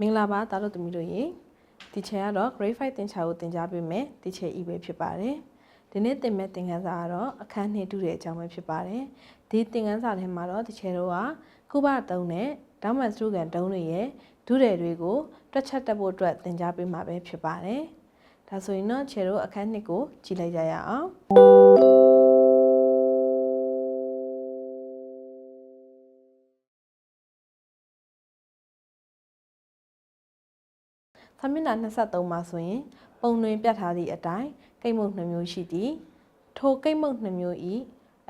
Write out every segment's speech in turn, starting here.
မင်္ဂလာပါသားတို့သမီးတို့ရေဒီချေကတော့ grade 5သင်ချာကိုသင်ကြားပေးမယ်ဒီချေ e ပဲဖြစ်ပါတယ်ဒီနေ့သင်မဲ့သင်ခန်းစာကတော့အခန်းနှစ်တူတဲ့အကြောင်းပဲဖြစ်ပါတယ်ဒီသင်ခန်းစာထဲမှာတော့ဒီချေတို့ကကုဘတုံးနဲ့ဒေါမတ်စတူကန်တုံးတွေရဲ့ဒုတယ်တွေကိုတွက်ချက်တက်ဖို့အတွက်သင်ကြားပေးမှာပဲဖြစ်ပါတယ်ဒါဆိုရင်တော့ချေတို့အခန်းနှစ်ကိုကြည့်လိုက်ကြရအောင် ဖမျက်နှာ23မှာဆိုရင်ပုံတွင်ပြတ်ထားသည့်အတိုင်းကိတ်မုတ်နှမျိုးရှိသည်ထိုကိတ်မုတ်နှမျိုးဤ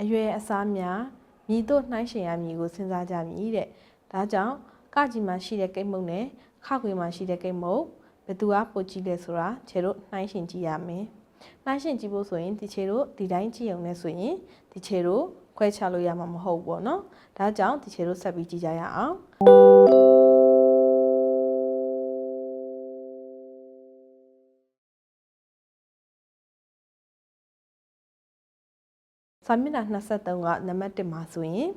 အရွယ်အစားများမြည်တို့နှိုင်းရှင်ရမည်ကိုစဉ်းစားကြမည်တဲ့ဒါကြောင့်ကကြီးမှာရှိတဲ့ကိတ်မုတ်နဲ့ခခွေမှာရှိတဲ့ကိတ်မုတ်ဘယ်သူကပိုကြည့်လဲဆိုတာခြေတို့နှိုင်းရှင်ကြည့်ရမယ်နှိုင်းရှင်ကြည့်ဖို့ဆိုရင်ဒီခြေတို့ဒီတိုင်းကြည့်အောင်လဲဆိုရင်ဒီခြေတို့ခွဲခြားလို့ရမှာမဟုတ်ဘူးပေါ့နော်ဒါကြောင့်ဒီခြေတို့ဆက်ပြီးကြည့်ကြရအောင် စာမျက်နှာ23ကနံပါတ်1မှာဆိုရင်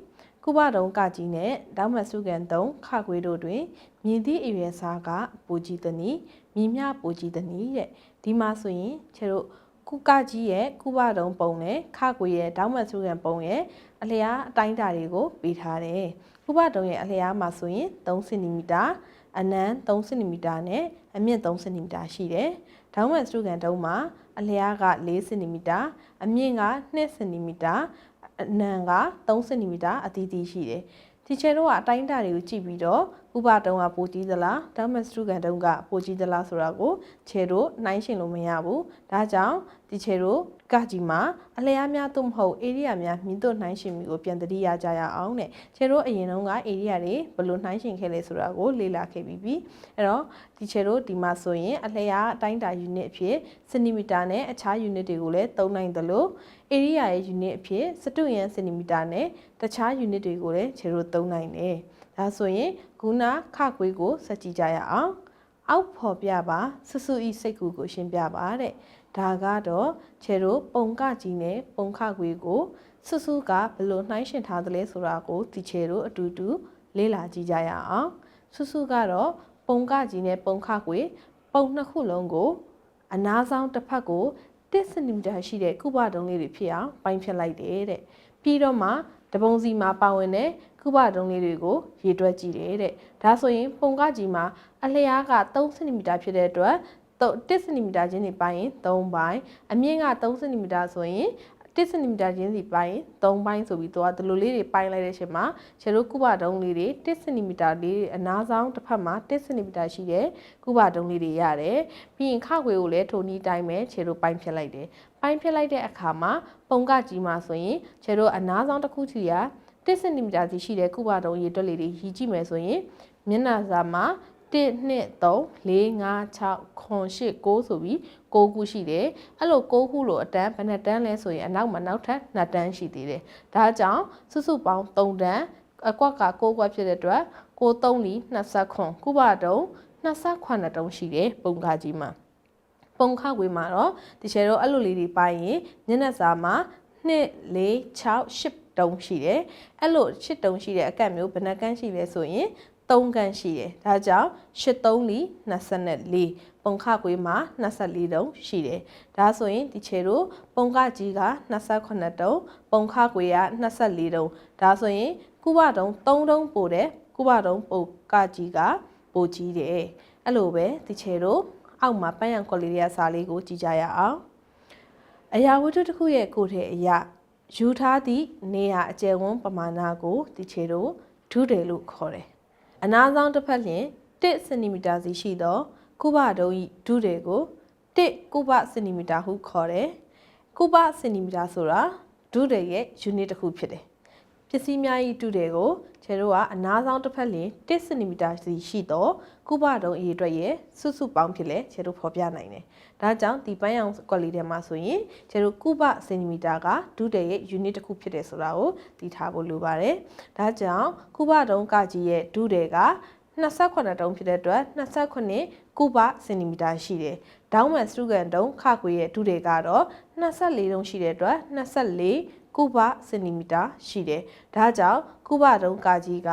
ကုဘတုံးကကြီးနဲ့တောင်းမစုကန်တုံးခခွေးတို့တွင်မြည်သည့်အရွယ်စားကပူကြီးသည်နီမြည်မြပူကြီးသည်နီတဲ့ဒီမှာဆိုရင်ခြေတို့ကုကကြီးရဲ့ကုဘတုံးပုံနဲ့ခခွေးရဲ့တောင်းမစုကန်ပုံရဲ့အလျားအတိုင်းတာတွေကိုပေးထားတယ်ကုဘတုံးရဲ့အလျားမှာဆိုရင်3စင်တီမီတာ အနံ3စင်တီမီတာနဲ့အမြင့်3စင်တီမီတာရှိတယ်။ဒေါင်းမန်စတုကန်တုံးမှာအလျားက4စင်တီမီတာအမြင့်က2စင်တီမီတာအနံက3စင်တီမီတာအသီးသီးရှိတယ်။ဒီချေတို့ကအတိုင်းအတာတွေကိုကြည့်ပြီးတော့ ဥပတုံးကပိုကြီးသလားဒေါင်းမန်စတုကန်တုံးကပိုကြီးသလားဆိုတာကိုချေတို့နှိုင်းရှင်လို့မရဘူး။ဒါကြောင့်ဒီချေတို့ကကြီးမှာအလျားများသို့မဟုတ် area များမြင့်တို့နှိုင်းရှင်မှုကိုပြန်တတိရကြရအောင်တဲ့ချေတို့အရင်တုန်းက area တွေဘယ်လိုနှိုင်းရှင်ခဲ့လဲဆိုတာကိုလေ့လာခဲ့ပြီးပြီအဲ့တော့ဒီချေတို့ဒီမှာဆိုရင်အလျားအတိုင်းတာ unit အဖြစ်စင်တီမီတာနဲ့အခြား unit တွေကိုလည်းသုံးနိုင်သလို area ရဲ့ unit အဖြစ်စတုရန်စင်တီမီတာနဲ့တခြား unit တွေကိုလည်းချေတို့သုံးနိုင်တယ်ဒါဆိုရင် ခုနခခွေးကိုစက်ကြည့်ကြရအောင်အောက်ဖော်ပြပါဆဆူဤစိတ်ကူကိုရှင်းပြပါတဲ့ဒါကတော့ခြေတို့ပုံကကြီးနဲ့ပုံခခွေကိုစွစွကဘယ်လိုနှိုင်းရှင်ထားသလဲဆိုတာကိုဒီခြေတို့အတူတူလေ့လာကြည့်ကြရအောင်စွစွကတော့ပုံကကြီးနဲ့ပုံခခွေပုံနှစ်ခုလုံးကို အနားဆောင်တစ်ဖက်ကို1စင်တီမီတာရှိတဲ့ကုဘတုံးလေးတွေဖြစ်အောင်ပိုင်းဖြတ်လိုက်တယ်တဲ့ပြီးတော့မှတပုံစီမှာပါဝင်တဲ့ ကုဘတုံးလေးတွေကိုရေတွက်ကြည့်တယ်တဲ့ဒါဆိုရင်ပုံကကြီးမှာအလျားက3စင်တီမီတာဖြစ်တဲ့အတွက်1စင်တီမီတာချင်းစီပိုင်းရင်3ပိုင်းအမြင့်က3စင်တီမီတာဆိုရင်1စင်တီမီတာချင်းစီပိုင်း3ပိုင်းဆိုပြီးတော့ဒီလိုလေးတွေပိုင်းလိုက်တဲ့အချိန်မှာခြေတို့ကုဘတုံးလေးတွေ1စင်တီမီတာလေးအနားဆောင်တစ်ဖက်မှာ1စင်တီမီတာရှိတဲ့ကုဘတုံးလေးတွေရတယ်ပြီးရင်ခခွေကိုလည်းထိုနည်းတိုင်းပဲခြေတို့ပိုင်းဖြတ်လိုက်တယ်ပိုင်းဖြတ်လိုက်တဲ့အခါမှာပုံကကြီးမှာဆိုရင်ခြေတို့အနားဆောင်တစ်ခုချီရ1 စင်တီမီတာစီရှိတဲ့ကုဘတုံးရေတွက်လေးတွေရည်ကြည့်မယ်ဆိုရင်မျက်နှာစာမှာ1 2 3 4 5 6 9 8 9ဆိုပြီး9ခုရှိတယ်အဲ့လို9ခုလို့အတန်းဘယ်နှတန်းလဲဆိုရင်အနောက်မှာနောက်ထပ်2တန်းရှိသေးတယ်ဒါကြောင့်စုစုပေါင်း3တန်းအကွက်က6ကွက်ဖြစ်တဲ့အတွက်6 3လီ29ခုပါတုံး29တုံးရှိတယ်ပုံကားကြီးမှာပုံခခွေမှာတော့ဒီချေတော့အဲ့လိုလေးတွေပိုင်းရင်ညနေစာမှာ2 4 6 8 တုံးရှိတယ်အဲ့လို8တုံးရှိတဲ့အကန့်မျိုးဘယ်နှကန်းရှိလဲဆိုရင်3ခန်းရှိတယ်။ဒါကြောင့်83လီ24ပုံခကွေးမှာ24တုံးရှိတယ်။ဒါဆိုရင်ဒီခြေတို့ပုံခကြီးက28တုံးပုံခကွေးက24တုံးဒါဆိုရင်ကုဘတုံး3တုံးပို့တယ်ကုဘတုံးပုံကကြီးကပိုကြီးတယ်။အဲ့လိုပဲဒီခြေတို့အောက်မှာပန်းရံကော်လီရီယာစာလေးကိုကြည့်ကြရအောင်။အရာဝတ္ထုတစ်ခုရဲ့ကိုယ်ထဲအရာ ယူထားသည့်နေရာအကျယ်ဝန်းပမာဏကိုဒီခြေတို့ဒုတယ်လို့ခေါ်တယ်အနားဆောင်တစ်ဖက်လျင်1စင်တီမီတာစီရှိသောကုဘတုံး၏ဒုတွေကို1ကုဘစင်တီမီတာဟုခေါ်တယ်။ကုဘစင်တီမီတာဆိုတာဒုတွေရဲ့ unit တစ်ခုဖြစ်တယ်။ ပစ္စည်းများ၏ဒုတွေကိုခြေတို့ကအနားဆောင်တစ်ဖက်လျင်1စင်တီမီတာစီရှိသောကုဘတုံးအရေးအတွက်ရဲ့စုစုပေါင်းဖြစ်လဲခြေတို့ဖော်ပြနိုင်တယ်။ဒါကြောင့်ဒီပန်းရောင်ကွက်လေးထဲမှာဆိုရင်ခြေတို့ကုဘစင်တီမီတာကဒုတဲ့ရဲ့ unit တစ်ခုဖြစ်တယ်ဆိုတာကိုသိထားဖို့လိုပါတယ်။ဒါကြောင့်ကုဘတုံးကကြီးရဲ့ဒုတွေက28တုံးဖြစ်တဲ့အတွက်28ကုဘစင်တီမီတာရှိတယ်။ဒေါင်းမန်စတုကန်တုံးခခွေရဲ့ဒုတွေကတော့24တုံးရှိတဲ့အတွက်24 ကုဘစင်တီမီတာရှိတယ်။ဒါကြောင့်ကုဘတုံးကကြီးက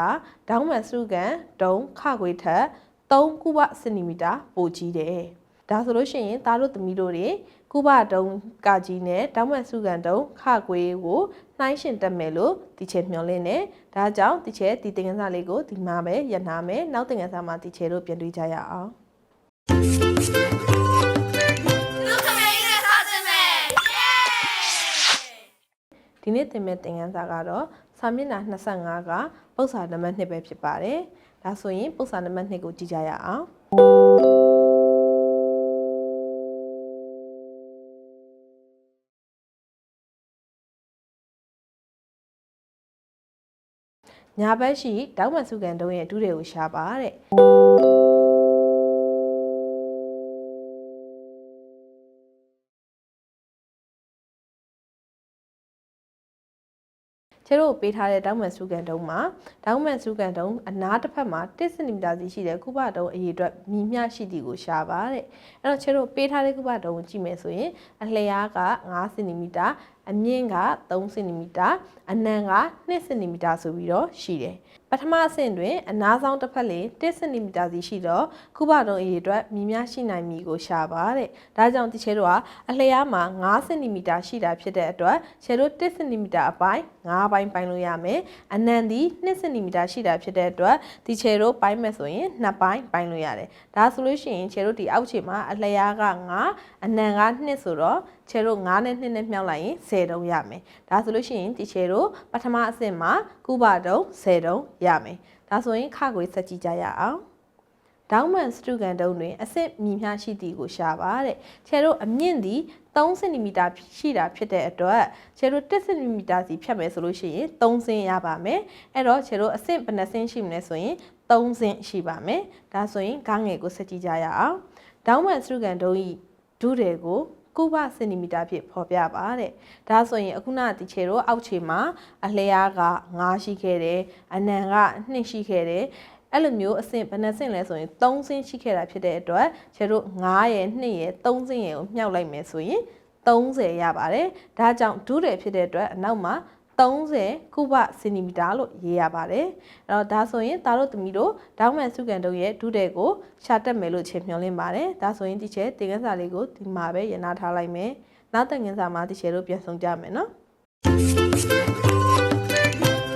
ဒေါင်းမန်စတုကန်တုံးခခွေထက်3ကုဗစင်တီမီတာပိုကြီးတယ်ဒါဆိုလို့ရှိရင်သားတို့သမီးတို့တွေကုဗတုံးကကြီးနဲ့တောင်းမစုကန်တုံးခကွေးကိုနှိုင်းရှင်တက်မယ်လို့ဒီချေမျှော်လင့်နေဒါကြောင့်ဒီချေဒီသင်ခန်းစာလေးကိုဒီမှာပဲရနာမယ်နောက်သင်ခန်းစာမှာဒီချေတို့ပြန်တွေ့ကြရအောင် ဒီနေ့သင်မဲ့သင်ခန်းစာကတော့စာမျက်နှာ25ကပု္ပ္ပာနံပါတ်2ပဲဖြစ်ပါတယ်ဒါဆိုရင်ပု္ပ္ပာနံပါတ်2ကိုကြည့်ကြရအောင်ညာဘက်ရှိတောက်မစုကန်တုံးရဲ့အတူတွေကိုရှာပါတဲ့ ကျတို့ပေးထားတဲ့တောက်မစုကန်တုံးမှာတောက်မစုကန်တုံးအနားတစ်ဖက်မှာ1စင်တီမီတာစီရှိတဲ့ကုပတုံးအရေအတွက်မြည်မျှရှိသည်ကိုရှာပါတဲ့အဲ့တော့ကျတို့ပေးထားတဲ့ကုပတုံးကိုကြည့်မယ်ဆိုရင်အလျားက5စင်တီမီတာအမြင့်က3စင်တီမီတာအနံက2စင်တီမီတာဆိုပြီးတော့ရှိတယ်ပထမအဆင့်တွင်အနားဆောင်တစ်ဖက်လေး1စင်တီမီတာစီရှိတော့ကုပတုံးအရေအတွက်မြည်မျှရှိနိုင်မည်ကိုရှာပါတဲ့ဒါကြောင့်ဒီချေတို့ကအလျားမှာ5စင်တီမီတာရှိတာဖြစ်တဲ့အတွက်ချေတို့1စင်တီမီတာအပိုင်း5ပိုင်းပိုင်းလို့ရမယ်အနံသည်2စင်တီမီတာရှိတာဖြစ်တဲ့အတွက်ဒီချေတို့ပိုင်းမယ်ဆိုရင်2ပိုင်းပိုင်းလို့ရတယ်ဒါဆိုလို့ရှိရင်ချေတို့ဒီအောက်ခြေမှာအလျားက5အနံက2ဆိုတော့ ချေတို့9နဲ့2နဲ့မြောက်လိုက်ရင်10တုံးရမယ်ဒါဆိုလို့ရှိရင်ဒီချေတို့ပထမအဆင့်မှာကုဘတုံး10တုံးရမယ်ဒါဆိုရင်ခခွေဆက်ကြည့်ကြရအောင်ဒေါင်းမန်စတူကန်တုံးတွင်အဆင့်မြည်မျှရှိသည်ကိုရှာပါတဲ့ချေတို့အမြင့်သည်3စင်တီမီတာရှိတာဖြစ်တဲ့အတွက်ချေတို့1စင်တီမီတာစီဖြတ်မယ်ဆိုလို့ရှိရင်3စင်ရပါမယ်အဲ့တော့ချေတို့အဆင့်ဘယ်နှစင်ရှိမလဲဆိုရင်3စင်ရှိပါမယ်ဒါဆိုရင်ကားငယ်ကိုဆက်ကြည့်ကြရအောင်ဒေါင်းမန်စတူကန်တုံးဤဒုတွေကို ကုဘစင်တီမီတာဖြစ်ဖော်ပြပါတဲ့ဒါဆိုရင်အခုနဒီချေတို့အောက်ခြေမှာအလျားက9ရှိခဲ့တယ်အနံက2ရှိခဲ့တယ်အဲ့လိုမျိုးအဆင့်ဘယ်နှဆင့်လဲဆိုရင်3ဆင့်ရှိခဲ့တာဖြစ်တဲ့အတွက်ကျတို့9ရယ်2ရယ်3ဆင့်ရယ်ကိုမြှောက်လိုက်မယ်ဆိုရင်30ရပါတယ်ဒါကြောင့်ဒုတယ်ဖြစ်တဲ့အတွက်အနောက်မှာ 30ကုဗစင်တီမီတာလို့ရေးရပါတယ်အဲ့တော့ဒါဆိုရင်သားတို့သမီးတို့ဒေါင်းမန်စုကန်တို့ရဲ့ဒုတဲ့ကိုရှာတက်မယ်လို့ချိန်မျှော်လင့်ပါတယ်ဒါဆိုရင်ဒီချက်တင်ကန်းစာလေးကိုဒီမှာပဲရနာထားလိုက်မယ်နောက်တင်ကန်းစာမှာဒီချက်တို့ပြန်ဆောင်ကြမယ်နော်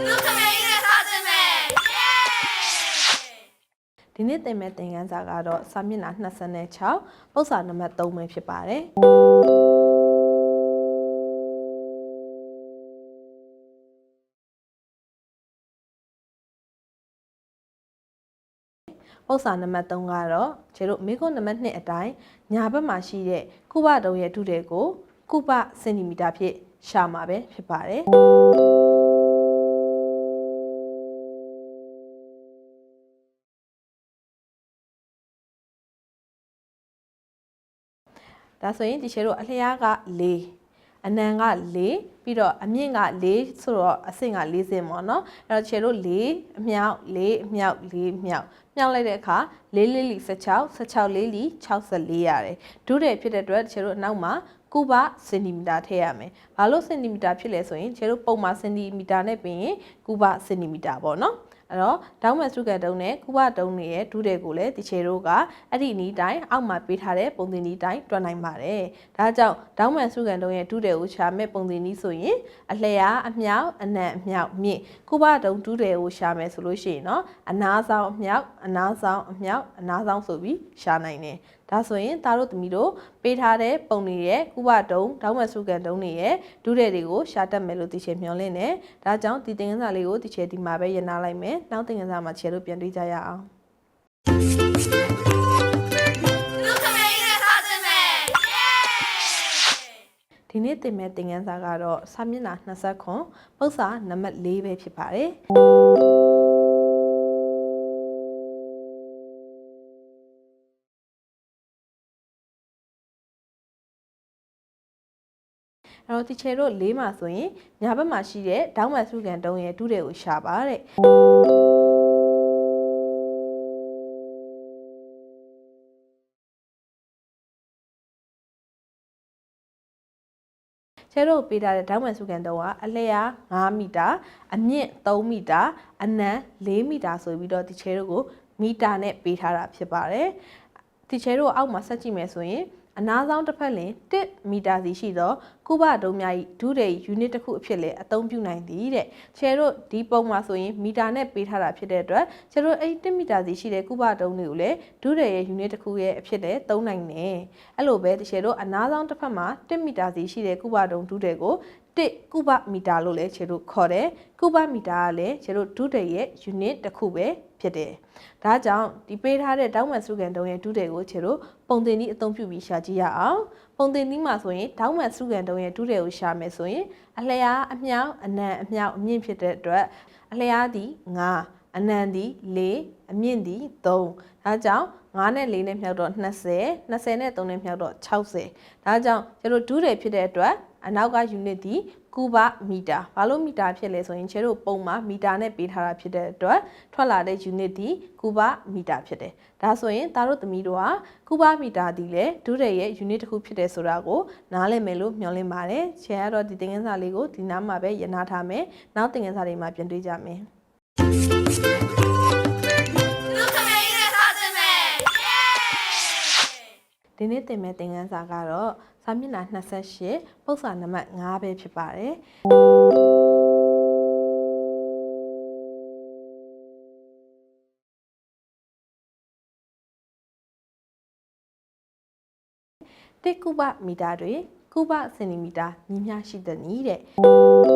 လူခမေးနဲ့ထားခြင်းပဲယေဒီနေ့သင်မဲ့သင်ခန်းစာကတော့စာမျက်နှာ26ပု္ပ္ပာနံပါတ်3ပဲဖြစ်ပါတယ် ပု္ပ္ပာနံပါတ်3ကတော့ခြေတို့မိကုန်းနံပါတ်2အတိုင်းညာဘက်မှာရှိတဲ့ကုဘတုံးရဲ့ထုတဲ့ကိုကုဘစင်တီမီတာဖြစ်ရှာမှာပဲဖြစ်ပါတယ်ဒါဆိုရင်ဒီခြေတို့အလျားက4အနံက4ပြီးတော့အမြင့်က4ဆိုတော့အဆင့်က4ဆင့်ပေါ့နော်အဲ့တော့ခြေတို့4အမြောက်4အမြောက်4မြောက် မြောက်လိုက်တဲ့အခါ4လေးလီ16 16လေးလီ64ရတယ်ဒုတဲ့ဖြစ်တဲ့အတွက်ခြေတို့အနောက်မှာကုဘစင်တီမီတာထည့်ရမယ်။ဘာလို့စင်တီမီတာဖြစ်လဲဆိုရင်ခြေတို့ပုံမှန်စင်တီမီတာနဲ့ပြင်ရင်ကုဘစင်တီမီတာပေါ့နော်။ အဲ့တော့ဒေါင်းမစုကတုံးနဲ့ကုဘတုံးရဲ့ဒုတွေကိုလည်းတီချေတို့ကအဲ့ဒီနီးတိုင်းအောက်မှာပေးထားတဲ့ပုံသင်နီးတိုင်းတွက်နိုင်ပါတယ်။ဒါကြောင့်ဒေါင်းမစုကတုံးရဲ့ဒုတွေကိုရှာမဲ့ပုံသင်နီးဆိုရင်အလျားအမြောက်အနံ့အမြောက်မြင့်ကုဘတုံးဒုတွေကိုရှာမယ်ဆိုလို့ရှိရင်တော့အနားဆောင်အမြောက်အနားဆောင်အမြောက်အနားဆောင်ဆိုပြီးရှာနိုင်တယ်။ဒါဆိုရင်သားတို့သမီးတို့ပေးထားတဲ့ပုံတွေရဲ့ကုဘတုံးဒေါင်းမန်စတုကန်တုံးတွေရဲ့ဒုတဲ့တွေကိုရှာတတ်မယ်လို့သိချင်မျှော်လင့်တယ်။ဒါကြောင့်ဒီသင်ခန်းစာလေးကိုဒီချေဒီမှာပဲရနာလိုက်မယ်။နောက်သင်ခန်းစာမှာချေတို့ပြန်တွေ့ကြရအောင်။လူခမေးနဲ့ထားခြင်းပဲယေဒီနေ့သင်မဲ့သင်ခန်းစာကတော့စာမျက်နှာ20ခွန်ပု္ပ္ပာနံပါတ်4ပဲဖြစ်ပါတယ် အဲ့တော့ဒီချေတို့၄မှာဆိုရင်ညာဘက်မှာရှိတဲ့ဒေါင်းမန်စုကန်တုံးရဲ့ဒုတွေကိုရှာပါတဲ့ချေတို့ပေးထားတဲ့ဒေါင်းမန်စုကန်တုံးကအလျာ9မီတာ အမြင့်3မီတာ အနံ4မီတာဆိုပြီးတော့ဒီချေတို့ကိုမီတာနဲ့ပေးထားတာဖြစ်ပါတယ်ဒီချဲတို့အောက်မှာဆက်ကြည့်မယ်ဆိုရင် အနားဆောင်တစ်ဖက်လင်1မီတာစီရှိသောကုဘဒုံများ၏ဒုရေ unit တစ်ခုအဖြစ်လည်းအသုံးပြုနိုင်သည်တဲ့ချဲတို့ဒီပုံမှာဆိုရင်မီတာနဲ့ပေးထားတာဖြစ်တဲ့အတွက်ချဲတို့အဲ့1မီတာစီရှိတဲ့ကုဘဒုံတွေကိုလည်းဒုရေရဲ့ unit တစ်ခုရဲ့အဖြစ်လည်းသုံးနိုင်တယ်အဲ့လိုပဲချဲတို့အနားဆောင်တစ်ဖက်မှာ1မီတာစီရှိတဲ့ကုဘဒုံဒုတွေကို တစ်ကုဘမီတာလို့လည်းခြေတို့ခေါ်တယ်ကုဘမီတာကလည်းခြေတို့ဒုတိယရဲ့ unit တစ်ခုပဲဖြစ်တယ်ဒါကြောင့်ဒီပေးထားတဲ့တောင်းမှန်စုကန်တုံးရဲ့ဒုတိယကိုခြေတို့ပုံတင်နည်းအသုံးပြုပြီးရှာကြည့်ရအောင်ပုံတင်နည်းမှာဆိုရင်တောင်းမှန်စုကန်တုံးရဲ့ဒုတိယကိုရှာမယ်ဆိုရင်အလျားအမြောက်အနံအမြောက်အမြင့်ဖြစ်တဲ့အတွက်အလျားသည်9အနံသည်4အမြင့်သည်3ဒါကြောင့် 9နဲ့4နဲ့မြောက်တော့20 20နဲ့3နဲ့မြောက်တော့60ဒါကြောင့်ကျတို့ဒုတယ်ဖြစ်တဲ့အတွက်အနောက်က unit ဒီကုဘမီတာဘာလို့မီတာဖြစ်လဲဆိုရင်ခြေတို့ပုံမှာမီတာနဲ့ပေးထားတာဖြစ်တဲ့အတွက်ထွက်လာတဲ့ unit ဒီကုဘမီတာဖြစ်တယ်ဒါဆိုရင်သားတို့သမီးတို့ဟာကုဘမီတာဒီလေဒုတယ်ရဲ့ unit တစ်ခုဖြစ်တယ်ဆိုတာကိုနားလည်မယ်လို့မျှော်လင့်ပါတယ်ခြေကတော့ဒီသင်ခန်းစာလေးကိုဒီနားမှာပဲရနာထားမယ်နောက်သင်ခန်းစာတွေမှာပြန်တွေ့ကြမယ်လူ ဒီနေ့သင်မဲ့သင်ခန်းစာကတော့စာမျက်နှာ28ပု္ပ္ပာနံပါတ်5ပဲဖြစ်ပါတယ်တစ်ကုဘမီတာတွင်ကုဘစင်တီမီတာညီမျှရှိသည်နည်းတဲ့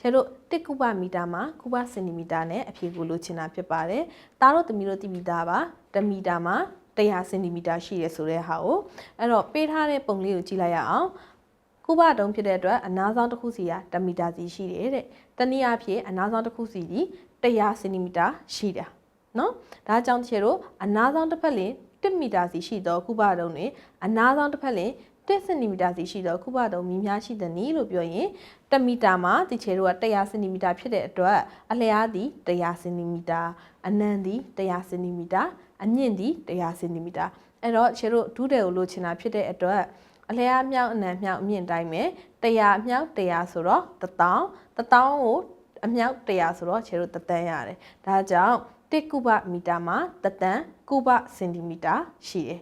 ကျတို့တစ်ကုဘမီတာမှာကုဘစင်တီမီတာနဲ့အဖြေကိုလိုချင်တာဖြစ်ပါတယ်။သားတို့သမီးတို့သိပြီးသားပါ။1မီတာမှာ100စင်တီမီတာရှိရဲဆိုတဲ့ဟာကိုအဲ့တော့ပေးထားတဲ့ပုံလေးကိုကြည့်လိုက်ရအောင်။ကုဘတုံးဖြစ်တဲ့အတွက်အနားဆောင်တစ်ခုစီက1မီတာစီရှိတယ်တဲ့။တနည်းအားဖြင့်အနားဆောင်တစ်ခုစီဒီ100စင်တီမီတာရှိတာ။နော်။ဒါကြောင့်ချေတို့အနားဆောင်တစ်ဖက်လင်1မီတာစီရှိသောကုဘတုံးတွင်အနားဆောင်တစ်ဖက်လင်1 စင်တီမီတာစီရှိသောကုဘတုံးမြင်းများရှိသည်နည်းလို့ပြောရင်1မီတာမှာဒီချေတို့က100စင်တီမီတာဖြစ်တဲ့အတွက်အလျားသည်100စင်တီမီတာအနံသည်100စင်တီမီတာအမြင့်သည်100စင်တီမီတာအဲ့တော့ချေတို့ဒုတယ်ကိုလိုချင်တာဖြစ်တဲ့အတွက်အလျားမြောက်အနံမြောက်အမြင့်တိုင်းပဲ100အမြောက်100ဆိုတော့1000 1000ကိုအမြောက်100ဆိုတော့ချေတို့တသန်းရတယ်ဒါကြောင့်တစ်ကုဘမီတာမှာတသန်းကုဘစင်တီမီတာရှိတယ်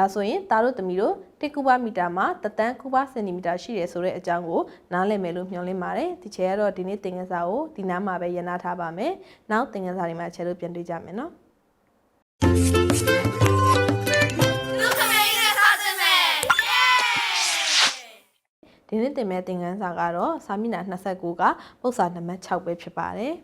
ဒါဆိုရင်သားတို့သမီးတို့တစ်ကုဘမီတာမှာတသန်းကုဘစင်တီမီတာရှိတယ်ဆိုတဲ့အကြောင်းကိုနားလည်မယ်လို့မျှော်လင့်ပါတယ်ဒီချေကတော့ဒီနေ့သင်ခန်းစာကိုဒီနားမှာပဲရနာထားပါမယ်နောက်သင်ခန်းစာတွေမှာချေတို့ပြန်တွေ့ကြမယ်နော်လူခမေးနဲ့စားခြင်းပဲယေးဒီနေ့သင်မဲ့သင်ခန်းစာကတော့စာမျက်နှာ29ကပု္ပ္ပာနံပါတ်6ပဲဖြစ်ပါတယ်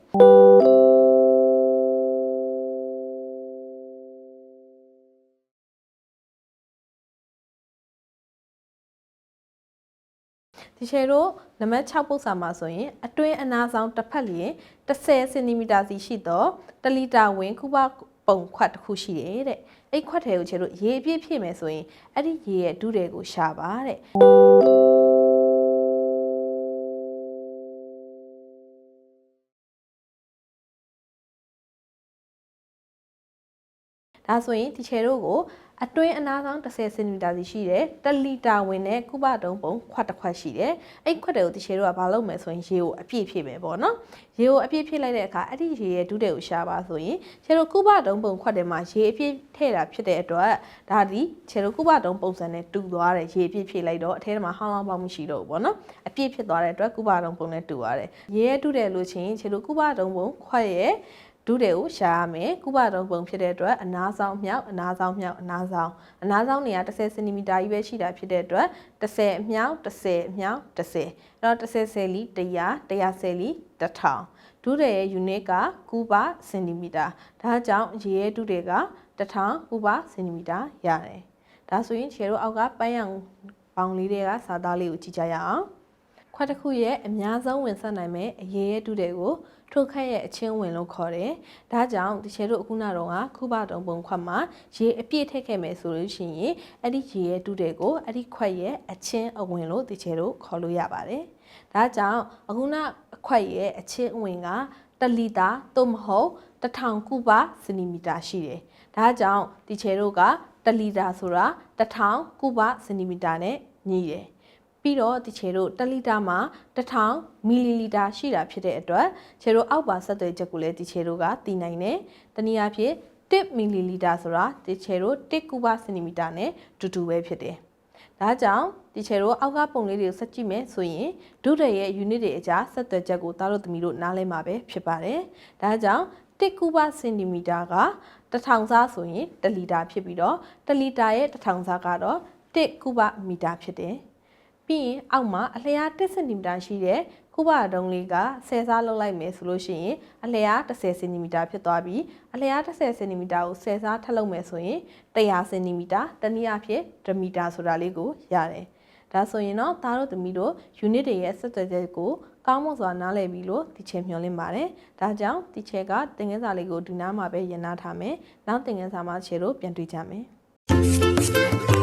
ဒီရှယ်တို့နံပါတ်6ပု္ပ္ပာမှာဆိုရင်အတွင်းအနာဆောင်တစ်ဖက်လျင်10စင်တီမီတာစီရှိသော1လီတာဝင်ကုဘပုံခွက်တစ်ခုရှိတယ်တဲ့အဲ့ခွက်ထဲကိုချေတို့ရေအပြည့်ဖြည့်မယ်ဆိုရင်အဲ့ဒီရေရဲ့ဒုတွေကိုရှာပါတဲ့ ဒါဆိုရင်ဒီချေတို့ကိုအတွင်းအနားဆောင်10စင်တီမီတာစီရှိတယ်1လီတာဝင်တဲ့ကုဘတုံးပုံခွက်တစ်ခွက်ရှိတယ်အဲ့ခွက်တွေကိုဒီချေတို့ကဘာလုပ်မယ်ဆိုရင်ရေကိုအပြည့်ဖြည့်မယ်ပေါ့နော်ရေကိုအပြည့်ဖြည့်လိုက်တဲ့အခါအဲ့ဒီရေရဲ့ဒုတဲ့ကိုရှာပါဆိုရင်ချေတို့ကုဘတုံးပုံခွက်ထဲမှာရေအပြည့်ထည့်တာဖြစ်တဲ့အတွက်ဒါဒီချေတို့ကုဘတုံးပုံစံနဲ့တူသွားတယ်ရေအပြည့်ဖြည့်လိုက်တော့အထဲမှာဟောင်းလောင်းပေါက်မရှိတော့ဘူးပေါ့နော်အပြည့်ဖြစ်သွားတဲ့အတွက်ကုဘတုံးပုံနဲ့တူသွားတယ်ရေရဲ့ဒုတဲ့လို့ချင်းချေတို့ကုဘတုံးပုံခွက်ရဲ့ ဒုတွေကိုရှာရမယ်ကုဘတုံးပုံဖြစ်တဲ့အတွက်အနားဆောင်မြောက်အနားဆောင်မြောက်အနားဆောင်အနားဆောင်နေရာ10စင်တီမီတာကြီးပဲရှိတာဖြစ်တဲ့အတွက်10အမြောက်10အမြောက်10အဲ့တော့10ဆယ်လီ100 100ဆယ်လီ1000ဒုတွေရဲ့ unit ကကုဘစင်တီမီတာဒါကြောင့်ရေရဲ့ဒုတွေက1000ကုဘစင်တီမီတာရတယ်ဒါဆိုရင်ခြေတို့အောက်ကပန်းရောင်ပေါင်လေးတွေကစာသားလေးကိုကြည့်ကြရအောင် ခွက်တစ်ခုရဲ့အများဆုံးဝင်ဆက်နိုင်မဲ့အရေးရဲ့တုတွေကိုထိုခက်ရဲ့အချင်းဝင်လို့ခေါ်တယ်။ဒါကြောင့်တချေတို့အခုနတော့ကခုဘတုံပုံခွက်မှာရေအပြည့်ထည့်ခဲ့မယ်ဆိုလို့ရှိရင်အဲ့ဒီရေရဲ့တုတွေကိုအဲ့ဒီခွက်ရဲ့အချင်းအဝင်လို့တချေတို့ခေါ်လို့ရပါတယ်။ဒါကြောင့်အခုနအခွက်ရဲ့အချင်းအဝင်က1လီတာသို့မဟုတ်1000ကုဘစင်တီမီတာရှိတယ်။ဒါကြောင့်ဒီချေတို့က1လီတာဆိုတာ1000ကုဘစင်တီမီတာနဲ့ညီတယ်။ ပြီးတော့ဒီခြေတို့1လီတာမှာ1000မီလီလီတာရှိတာဖြစ်တဲ့အတွက်ခြေတို့အောက်ပါဆက်သွယ်ချက်ကိုလည်းဒီခြေတို့ကတည်နိုင်တယ်။တနည်းအားဖြင့်1မီလီလီတာဆိုတာဒီခြေတို့1ကုဗစင်တီမီတာနဲ့တူတူပဲဖြစ်တယ်။ဒါကြောင့်ဒီခြေတို့အောက်ကပုံလေးတွေကိုဆက်ကြည့်မယ်ဆိုရင်ဒုရရဲ့ unit တွေအကြားဆက်သွယ်ချက်ကိုသားတို့သမီးတို့နားလည်မှာပဲဖြစ်ပါတယ်။ဒါကြောင့်1ကုဗစင်တီမီတာက1000စားဆိုရင်1လီတာဖြစ်ပြီးတော့1လီတာရဲ့1000စားကတော့1ကုဗမီတာဖြစ်တယ်။ ပြီးရင်အောက်မှာအလျား1စင်တီမီတာရှိတဲ့ကုဗတုံးလေးကဆယ်စားလောက်လိုက်မယ်ဆိုလို့ရှိရင်အလျား10စင်တီမီတာဖြစ်သွားပြီးအလျား10စင်တီမီတာကိုဆယ်စားထပ်လုပ်မယ်ဆိုရင်100စင်တီမီတာတနည်းအားဖြင့်1မီတာဆိုတာလေးကိုရတယ်။ဒါဆိုရင်တော့သားတို့သမီးတို့ unit တွေရဲ့ဆက်သွယ်ချက်ကိုကောင်းမွန်စွာနားလည်ပြီလို့ဒီချေမျှော်လင့်ပါတယ်။ဒါကြောင့်ဒီချေကသင်ခန်းစာလေးကိုဒီနားမှာပဲရနာထားမယ်။နောက်သင်ခန်းစာမှာချေတို့ပြန်တွေ့ကြမယ်။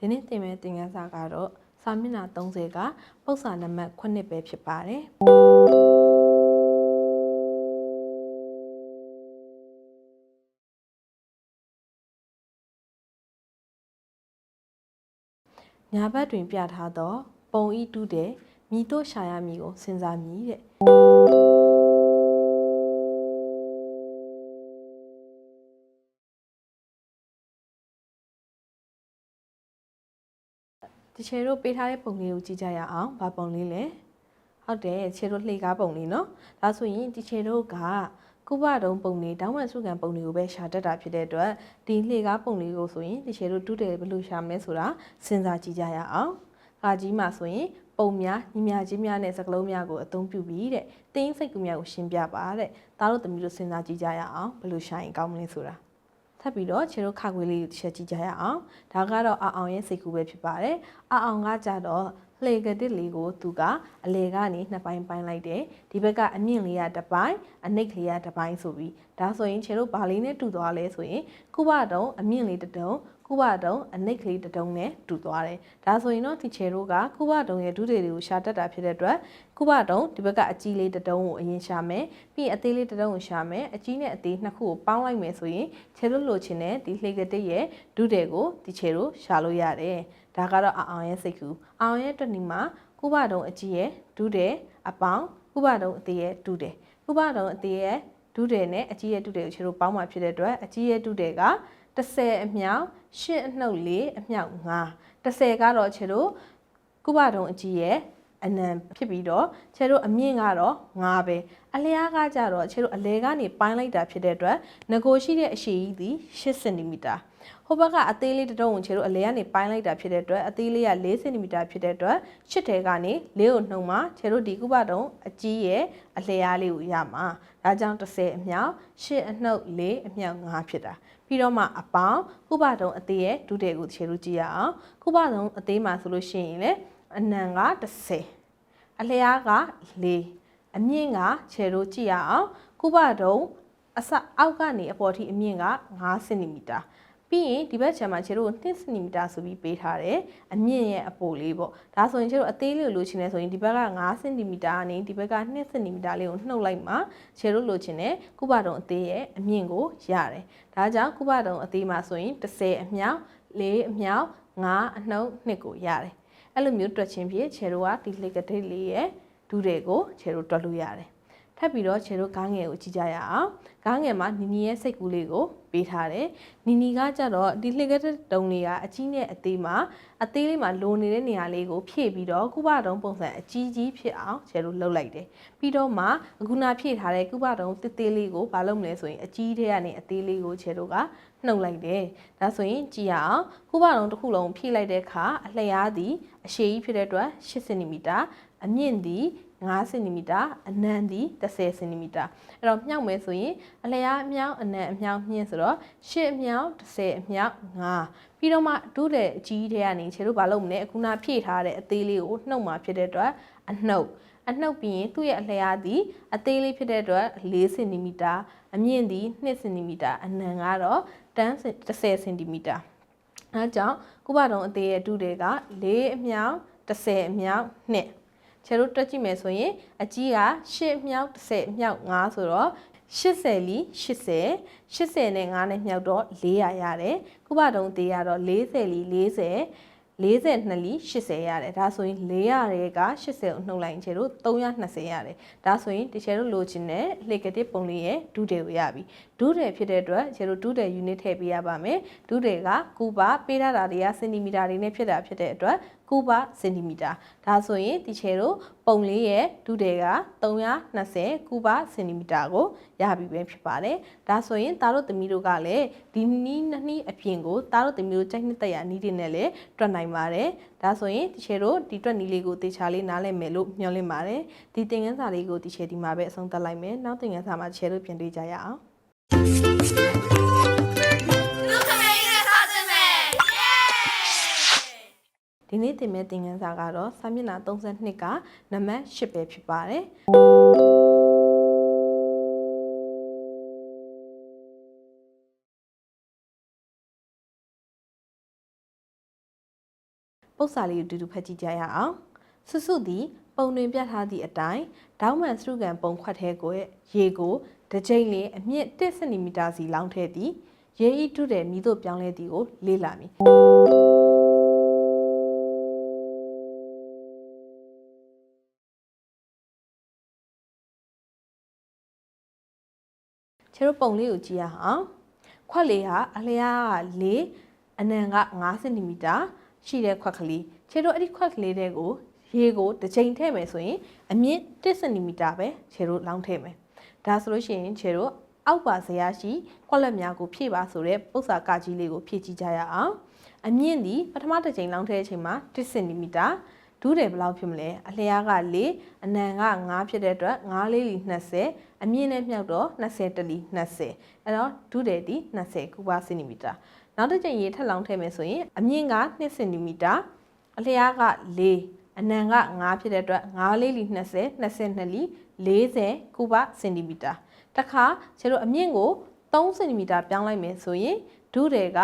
ဒီနေ့သင်မဲ့သင်ခန်းစာကတော့စာမျက်နှာ30ကပု္ပ္ပာနံပါတ်9ပဲဖြစ်ပါတယ်ညာဘက်တွင်ပြထားသော ပုံဤတူးတဲ့မိတို့ရှာရမည်ကိုစဉ်းစားမည်တဲ့ ဒီချေတို့ပေးထားတဲ့ပုံလေးကိုကြည့်ကြရအောင်။ဘာပုံလေးလဲ။ဟုတ်တယ်ချေတို့လှေကားပုံလေးနော်။ဒါဆိုရင်ဒီချေတို့ကကုဘတုံးပုံလေးတောင်းမှန်စုခံပုံလေးကိုပဲရှာတတ်တာဖြစ်တဲ့အတွက်ဒီလှေကားပုံလေးကိုဆိုရင်ဒီချေတို့တူးတယ်ဘယ်လိုရှာမလဲဆိုတာစဉ်းစားကြည့်ကြရအောင်။ကာကြီးမှာဆိုရင်ပုံများညီမြချင်းများနဲ့စကလုံးများကိုအသုံးပြုပြီးတဲ့တင်းစိတ်ကူများကိုရှင်းပြပါတဲ့။ဒါတို့သမီးတို့စဉ်းစားကြည့်ကြရအောင်ဘယ်လိုရှာရင်ကောင်းမလဲဆိုတာ။ ထပ်ပြီးတော့ခြေတို့ခါခွေးလေးကိုတစ်ချက်ကြည့်ကြရအောင်ဒါကတော့အအောင်ရဲ့စိတ်ကူးပဲဖြစ်ပါတယ်အအောင်ကကြတော့လှေကတစ်လေးကိုသူကအလေကနေနှစ်ပိုင်းပိုင်းလိုက်တယ်ဒီဘက်ကအမြင့်လေးကတစ်ပိုင်းအနှိတ်ကလေးကတစ်ပိုင်းဆိုပြီးဒါဆိုရင်ခြေတို့ဘာလေးနဲ့တူသွားလဲဆိုရင်ကုဘတုံးအမြင့်လေးတစ်တုံး ကုဘတုံးအနှိတ်ကလေးတစ်တုံးနဲ့တူသွားတယ်ဒါဆိုရင်တော့ဒီခြေတို့ကကုဘတုံးရဲ့ဒုတိယတွေကိုရှာတတ်တာဖြစ်တဲ့အတွက်ကုဘတုံးဒီဘက်ကအကြီးလေးတစ်တုံးကိုအရင်ရှာမယ်ပြီးရင်အသေးလေးတစ်တုံးကိုရှာမယ်အကြီးနဲ့အသေးနှစ်ခုကိုပေါင်းလိုက်မယ်ဆိုရင်ခြေတို့လိုချင်တဲ့ဒီလှေကတိရဲ့ဒုတိယကိုဒီခြေတို့ရှာလို့ရတယ်ဒါကတော့အအောင်ရဲ့စိတ်ကူအအောင်ရဲ့တဏီမှာကုဘတုံးအကြီးရဲ့ဒုတိယအပေါင်းကုဘတုံးအသေးရဲ့ဒုတိယကုဘတုံးအသေးရဲ့ဒုတိယနဲ့အကြီးရဲ့ဒုတိယကိုခြေတို့ပေါင်းမှဖြစ်တဲ့အတွက်အကြီးရဲ့ဒုတိယက 30အမြောက်8အနှုတ်4အမြောက်5 30ကတော့ခြေတို့ကုဘတုံးအကြီးရဲ့အနံဖြစ်ပြီးတော့ခြေတို့အမြင့်ကတော့9ပဲအလျားကကြတော့ခြေတို့အလဲကနေပိုင်းလိုက်တာဖြစ်တဲ့အတွက်ငကိုရှိတဲ့အရှိကြီးသည်8စင်တီမီတာဟိုဘက်ကအသေးလေးတစ်တုံးကိုခြေတို့အလဲကနေပိုင်းလိုက်တာဖြစ်တဲ့အတွက်အသေးလေးက4စင်တီမီတာဖြစ်တဲ့အတွက်ရှစ်ထဲကနေ၄ကိုနှုံမှခြေတို့ဒီကုဘတုံးအကြီးရဲ့အလျားလေးကိုရမှာဒါကြောင့်30အမြောက်8အနှုတ်4အမြောက်5ဖြစ်တာ ပြီးတော့မှအပေါင်းကုဘတုံးအသေးရဲ့ဒုတိယကိုခြေတို့ကြည့်ရအောင်ကုဘတုံးအသေးမှာဆိုလို့ရှိရင်လေအနံက30အလျားက4အမြင့်ကခြေတို့ကြည့်ရအောင်ကုဘတုံးအစအောက်ကနေအပေါ်ထိအမြင့်က9စင်တီမီတာ ပြီးရင်ဒီဘက်ခြမ်းမှာခြေတို့2စင်တီမီတာဆိုပြီးပေးထားတယ်အမြင့်ရဲ့အပိုလေးပေါ့ဒါဆိုရင်ခြေတို့အသေးလေးကိုလိုချင်တယ်ဆိုရင်ဒီဘက်က9စင်တီမီတာကနေဒီဘက်က2စင်တီမီတာလေးကိုနှုတ်လိုက်မှခြေတို့လိုချင်တဲ့ကုဘတုံအသေးရဲ့အမြင့်ကိုရတယ်ဒါကြောင့်ကုဘတုံအသေးမှာဆိုရင်30အမြောက်4အမြောက်5အနှုတ်2ကိုရတယ်အဲ့လိုမျိုးတွက်ချင်းဖြင့်ခြေတို့ကဒီလှေကတိတ်လေးရဲ့ဒူးတွေကိုခြေတို့တွက်လို့ရတယ်ထပ်ပြီးတော့ခြေတို့ကားငယ်ကိုကြည့်ကြရအောင်ကားငယ်မှာနီနီရဲ့စိတ်ကူးလေးကိုပေးထားတယ်နီနီကကြတော့ဒီလှေကတဲ့တုံးလေးကအကြီးနဲ့အသေးမှာအသေးလေးမှာလိုနေတဲ့နေရာလေးကိုဖြည့်ပြီးတော့ကုဘတုံးပုံစံအကြီးကြီးဖြစ်အောင်ခြေတို့လှုပ်လိုက်တယ်ပြီးတော့မှအခုနာဖြည့်ထားတဲ့ကုဘတုံးတစ်သေးလေးကိုဘာလုပ်မလဲဆိုရင်အကြီးတဲ့ကနေအသေးလေးကိုခြေတို့ကနှုတ်လိုက်တယ်ဒါဆိုရင်ကြည့်ရအောင်ကုဘတုံးတစ်ခုလုံးဖြည့်လိုက်တဲ့အခါအလျားသည်အရှည်ကြီးဖြစ်တဲ့အတွက်8စင်တီမီတာအမြင့်သည်5စင်တီမီတာအနံသည်10စင်တီမီတာအဲ့တော့မြှောက်မယ်ဆိုရင်အလျားအမြောက်အနံအမြောက်မြင့်ဆိုတော့10အမြောက်10အမြောက်5ပြီးတော့မှဒုတဲ့အကြီးထဲကနေခြေတို့ဘာလုပ်မလဲအခုနဖြည့်ထားတဲ့အသေးလေးကိုနှုတ်မှာဖြစ်တဲ့အတွက်အနှုတ်အနှုတ်ပြီးရင်သူ့ရဲ့အလျားသည်အသေးလေးဖြစ်တဲ့အတွက်4စင်တီမီတာအမြင့်သည်2စင်တီမီတာအနံကတော့10စင်တီမီတာအဲကြောင့်ကုဘတုံအသေးရဲ့ဒုတွေက4အမြောက်10အမြောက်2ခြခြေတို့တွက်ကြည့်မယ်ဆိုရင်အကြီးက8မြောက်10မြောက်5ဆိုတော့ 80လီ80 80နဲ့9နဲ့မြောက်တော့400ရတယ်ကုပတုံးသေးရတော့40လီ40 42လီ80ရတယ်ဒါဆိုရင်400တွေက80ကိုနှုတ်လိုက်ရင်ခြေတို့320ရတယ်ဒါဆိုရင်ဒီခြေတို့လိုချင်တဲ့ negative ပုံလေးရဲ့ဒုတယ်ကိုရပြီဒုတယ်ဖြစ်တဲ့အတွက်ခြေတို့ဒုတယ် unit ထည့်ပေးရပါမယ်ဒုတယ်ကကူပါပေးထားတာတွေကစင်တီမီတာတွေနဲ့ဖြစ်တာဖြစ်တဲ့အတွက် ကူပါစင်တီမီတာဒါဆိုရင်ဒီခြေတို့ပုံလေးရဲ့ဒုတယ်က320ကူပါစင်တီမီတာကိုရပြီပဲဖြစ်ပါတယ်ဒါဆိုရင်သားတို့သမီးတို့ကလည်းဒီနီးနှစ်နီးအပြင်ကိုသားတို့သမီးတို့ကြိုက်နှစ်သက်ရနီးတွေနဲ့လည်းတွက်နိုင်ပါတယ်ဒါဆိုရင်ဒီခြေတို့ဒီတွက်နီးလေးကိုတေချာလေးနားလည်မယ်လို့မျှော်လင့်ပါတယ်ဒီသင်ခန်းစာလေးကိုဒီခြေဒီမှာပဲအဆုံးသတ်လိုက်မယ်နောက်သင်ခန်းစာမှာခြေတို့ပြန်တွေ့ကြရအောင်လူ ဒီနေ့သင်မဲ့သင်ခန်းစာကတော့စာမျက်နှာ32ကနံပါတ်8ပဲဖြစ်ပါတယ်ပု္ပ္ပစာလေးကိုတူတူဖတ်ကြည့်ကြရအောင်စုစုသည်ပုံတွင်ပြထားသည့်အတိုင်းဒေါင်းမန်စရုကန်ပုံခွက်ထဲကိုရေကိုတစ်ကြိမ်လျင်အမြင့်1စင်တီမီတာစီလောင်းထဲသည်ရေဤတုတဲ့မိတို့ပြောင်းလဲသည်ကိုလေ့လာမည် ခြေတို့ပုံလေးကိုကြည့်ရအောင်ခွက်လေးဟာအလျားက၄အနံက9စင်တီမီတာရှိတဲ့ခွက်ကလေးခြေတို့အဲ့ဒီခွက်ကလေးတွေကိုရေကိုတစ်ချိန်ထည့်မယ်ဆိုရင်အမြင့်1စင်တီမီတာပဲခြေတို့လောင်းထည့်မယ်ဒါဆိုလို့ရှိရင်ခြေတို့အောက်ပါဇရာရှိခွက်လက်များကိုဖြည့်ပါဆိုတဲ့ပု္ပ္ပာကကြီးလေးကိုဖြည့်ကြည့်ကြရအောင်အမြင့်ဒီပထမတစ်ချိန်လောင်းထည့်တဲ့အချိန်မှာ1စင်တီမီတာဒူးတယ်ဘယ်လောက်ဖြစ်မလဲအလျားက4အနံက9ဖြစ်တဲ့အတွက်9လေးလီ20 အမြင့်နဲ့မြောက်တော့20တလီ20အဲ့တော့ဒူးတယ်ဒီ20ကူပါစင်တီမီတာနောက်တစ်ချိန်ရေထက်လောင်းထည့်မယ်ဆိုရင်အမြင့်က2စင်တီမီတာအလျားက4အနံက9ဖြစ်တဲ့အတွက်9လေးလီ20 22လီ40ကူပါစင်တီမီတာတခါကျတို့အမြင့်ကို3စင်တီမီတာပြောင်းလိုက်မယ်ဆိုရင်ဒူးတယ်က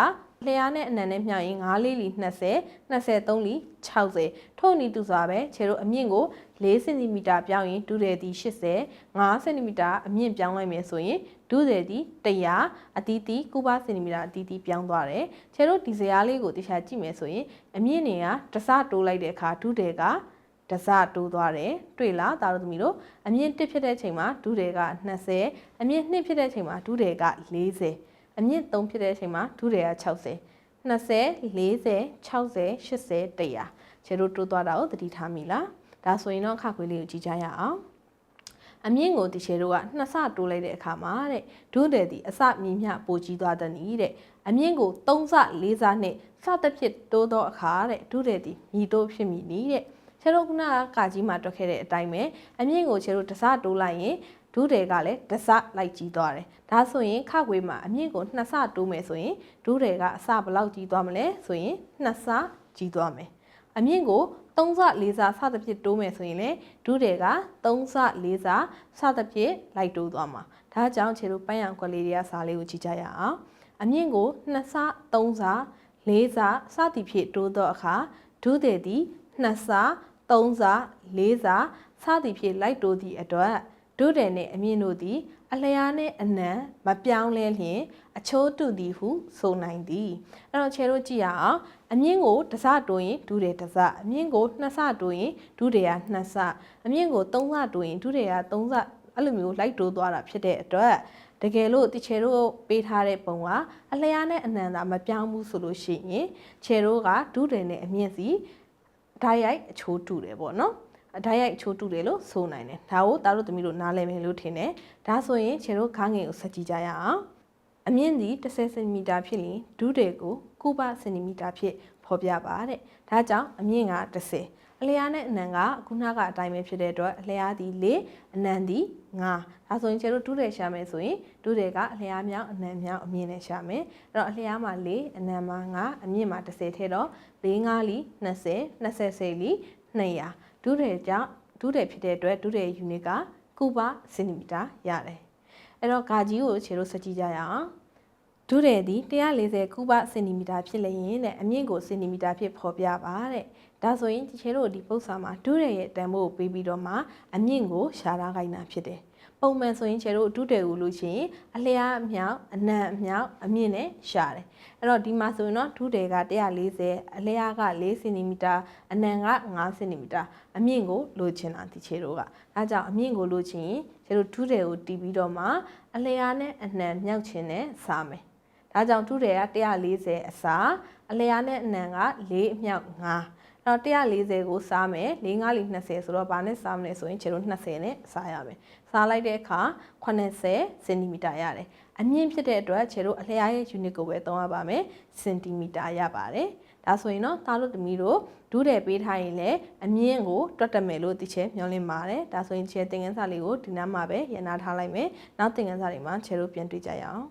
လျားနဲ့အနံနဲ့မြောက်ရင်9လေးလီ20 23လီ60ထို့နည်းတူစွာပဲခြေတို့အမြင့်ကို4စင်တီမီတာပြောင်းရင်ဒူးတယ်ဒီ80 5စင်တီမီတာအမြင့်ပြောင်းလိုက်မယ်ဆိုရင်ဒူးတယ်ဒီ100အတီးတီးကုပါစင်တီမီတာအတီးတီးပြောင်းသွားတယ်ခြေတို့ဒီဇရာလေးကိုတရားကြည့်မယ်ဆိုရင်အမြင့်နေကတစတိုးလိုက်တဲ့အခါဒူးတယ်ကတစတိုးသွားတယ်တွေ့လားသားတို့သမီးတို့အမြင့်1ဖြစ်တဲ့အချိန်မှာဒူးတယ်က20အမြင့်2ဖြစ်တဲ့အချိန်မှာဒူးတယ်က40 အမြင့်3ဖြစ်တဲ့အချိန်မှာဒူးတယ်က60 20 40 60 80 100ခြေတို့တိုးသွားတာကိုသတိထားမိလားဒါဆိုရင်တော့အခခွေးလေးကိုကြည့်ကြရအောင်အမြင့်ကိုဒီခြေတို့ကနှစ်ဆတိုးလိုက်တဲ့အခါမှာတဲ့ဒုတယ်ဒီအစမြင့်မြပိုကြီးသွားတဲ့နီးတဲ့အမြင့်ကို3ဆ4ဆနဲ့စသဖြင့်တိုးသောအခါတဲ့ဒုတယ်ဒီမြည်တိုးဖြစ်မိနီးတဲ့ခြေတို့ကနာကကြီးမှာတွက်ခဲ့တဲ့အတိုင်းပဲအမြင့်ကိုခြေတို့တစ်စတိုးလိုက်ရင် ဒုတယ်ကလည်းတစ်စလိုက်ကြီးသွားတယ်ဒါဆိုရင်ခခွေးမှာအမြင့်ကိုနှစ်ဆတိုးမယ်ဆိုရင်ဒုတယ်ကအစဘယ်လောက်ကြီးသွားမလဲဆိုရင်နှစ်ဆကြီးသွားမယ်အမြင့်ကို3ဆ4ဆစသဖြင့်တိုးမယ်ဆိုရင်လေဒုတယ်က3ဆ4ဆစသဖြင့်လိုက်တိုးသွားမှာဒါကြောင့်ခြေတို့ပန်းရံကွက်လေးတွေကစာလေးကိုကြည့်ကြရအောင်အမြင့်ကို2ဆ3ဆ4ဆစသည်ဖြင့်တိုးသောအခါဒုတယ်သည်2ဆ3ဆ4ဆစသည်ဖြင့်လိုက်တိုးသည့်အတွက် ဒုတယ်နှင့်အမြင့်တို့သည် အလျားနှင့်အနံမပြောင်းလဲလျင် အချိုးတူသည်ဟုဆိုနိုင်သည်အဲ့တော့ခြေတို့ကြည့်ရအောင်အမြင့်ကိုတစ်စတိုးရင်ဒုတယ်တစ်စအမြင့်ကိုနှစ်ဆတိုးရင်ဒုတယ်ကနှစ်ဆအမြင့်ကိုသုံးဆတိုးရင်ဒုတယ်ကသုံးဆအဲ့လိုမျိုးလိုက်တိုးသွားတာဖြစ်တဲ့အတွက်တကယ်လို့တချေတို့ပေးထားတဲ့ပုံကအလျားနဲ့အနံသာမပြောင်းဘူးဆိုလို့ရှိရင်ခြေတို့ကဒုတယ်နဲ့အမြင့်စီဓာတ်ရိုက်အချိုးတူတယ်ပေါ့နော် ဓာတ်ရိုက်အချိုးတူတယ်လို့ဆိုနိုင်တယ်ဒါကိုတားတို့သမီးတို့နားလည်မယ်လို့ထင်တယ်ဒါဆိုရင်ခြေတို့ခါငယ်ကိုဆက်ကြည့်ကြရအောင်အမြင့်စီ30စင်တီမီတာဖြစ်ရင်ဒုတယ်ကိုကုပစင်တီမီတာဖြစ်ဖော်ပြပါတဲ့ဒါကြောင့်အမြင့်က30အလျားနဲ့အနံကခုနကအတိုင်းပဲဖြစ်တဲ့အတွက်အလျားသည်4အနံသည်5ဒါဆိုရင်ကျတို့ဒုတယ်ရှာမယ်ဆိုရင်ဒုတယ်ကအလျားမြောက်အနံမြောက်အမြင့်နဲ့ရှာမယ်အဲ့တော့အလျားမှာ4အနံမှာ5အမြင့်မှာ30ထဲတော့4 5လီ20 20စိလီ200 ဒုတယ်ကြောင့်ဒုတယ်ဖြစ်တဲ့အတွက်ဒုတယ်ယူနစ်ကကုပစင်တီမီတာရတယ်အဲ့တော့ဂါကြီးကိုခြေလို့ဆက်ကြည့်ကြရအောင်ဒုတယ်သည်140ကုဗစင်တီမီတာဖြစ်လျင်တဲ့အမြင့်ကိုစင်တီမီတာဖြစ်ဖော်ပြပါတဲ့ဒါဆိုရင်ဒီချေတို့ဒီပု္ပ္ပာမှာဒုတယ်ရဲ့တန်ဖိုးကိုပေးပြီးတော့မှအမြင့်ကိုရှာထားခိုင်းတာဖြစ်တယ် ပုံမှန်ဆိုရင်ချေတို့ဒုတယ်ကိုလို့ရှိရင်အလျားအမြောက်အနံအမြောက်အမြင့်နဲ့ရှာတယ်အဲ့တော့ဒီမှာဆိုရင်တော့ဒုတယ်က140အလျားက4စင်တီမီတာအနံက5စင်တီမီတာအမြင့်ကိုလိုချင်တာဒီချေတို့ကအဲကြောင့်အမြင့်ကိုလိုချင်ရင်ချေတို့ဒုတယ်ကိုတီးပြီးတော့မှအလျားနဲ့အနံမြောက်ချင်နဲ့စားမယ်ဒါကြောင့်ထုတယ်က140အစားအလျားနဲ့အနံက4အမြောက်5 အဲ့တော့140ကိုစားမယ်4 5လ20ဆိုတော့ဘာနဲ့စားမလဲဆိုရင်ခြေတို့20နဲ့စားရမယ်စားလိုက်တဲ့အခါ80စင်တီမီတာရတယ်အမြင့်ဖြစ်တဲ့အတွက်ခြေတို့အလျားရဲ့ unit ကိုပဲသုံးရပါမယ်စင်တီမီတာရပါတယ်ဒါဆိုရင်တော့သားတို့သမီးတို့ဒုတယ်ပေးထားရင်လည်းအမြင့်ကိုတွက်တက်မယ်လို့သိချင်မျှော်လင့်ပါတယ်ဒါဆိုရင်ခြေသင်ခန်းစာလေးကိုဒီနားမှာပဲရန်နာထားလိုက်မယ်နောက်သင်ခန်းစာတွေမှာခြေတို့ပြန်တွေ့ကြရအောင်